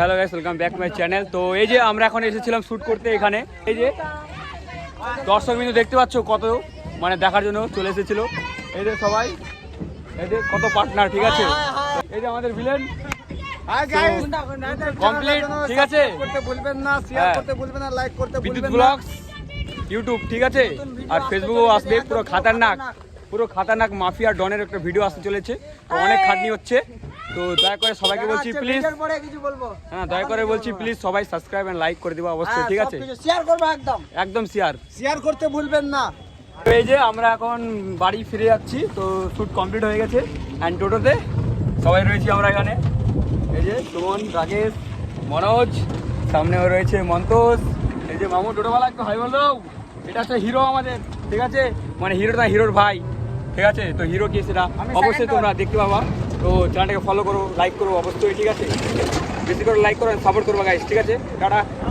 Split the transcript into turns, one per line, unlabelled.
Hello guys welcome back my channel তো এই যে আমরা এখন এসেছিলাম শ্যুট করতে এখানে এই যে দর্শক বিন্দু দেখতে পাচ্ছ কত মানে দেখার জন্য চলে এসেছিল। এই যে সবাই এই যে কত পার্টনার ঠিক আছে? এই যে আমাদের ভিলেন কমপ্লিট ঠিক আছে?
করতে ভুলবেন না শেয়ার
হ্যাঁ।
করতে ভুলবেন না লাইক করতে
বিদ্যুৎ
ভুলবেন না।
ব্লগস ইউটিউব ঠিক আছে? আর ফেসবুকও আসবে পুরো খাতারনাক। পুরো খাতারনাক মাফিয়া ডনের একটা ভিডিও আসতে চলেছে। তো অনেক খাটনি হচ্ছে। তো দয়া করে সবাইকে বলছি প্লিজ
পরে কিছু বলব।
হ্যাঁ দয়া করে বলছি প্লিজ সবাই সাবস্ক্রাইব এন্ড লাইক করে দিবা অবশ্যই ঠিক আছে?
শেয়ার করব একদম।
একদম শেয়ার
শেয়ার করতে ভুলবেন না।
এই যে আমরা এখন বাড়ি ফিরে যাচ্ছি তো শ্যুট কমপ্লিট হয়ে গেছে অ্যান্ড টোটোতে সবাই রয়েছি আমরা এখানে। এই যে সুমন রাকেশ মনোজ সামনেও রয়েছে মন্তোষ এই যে মামু টোটোওয়ালা একটু হাই বলো এটা হচ্ছে হিরো আমাদের ঠিক আছে? মানে হিরোটা হিরোর ভাই ঠিক আছে? তো হিরো কি সেটা অবশ্যই তোমরা দেখতে পাবা। তো চ্যানেলটাকে ফলো করো লাইক করো, অবশ্যই, ঠিক আছে? বেশি করে লাইক করো সাপোর্ট করব গাইজ ঠিক আছে? টাটা।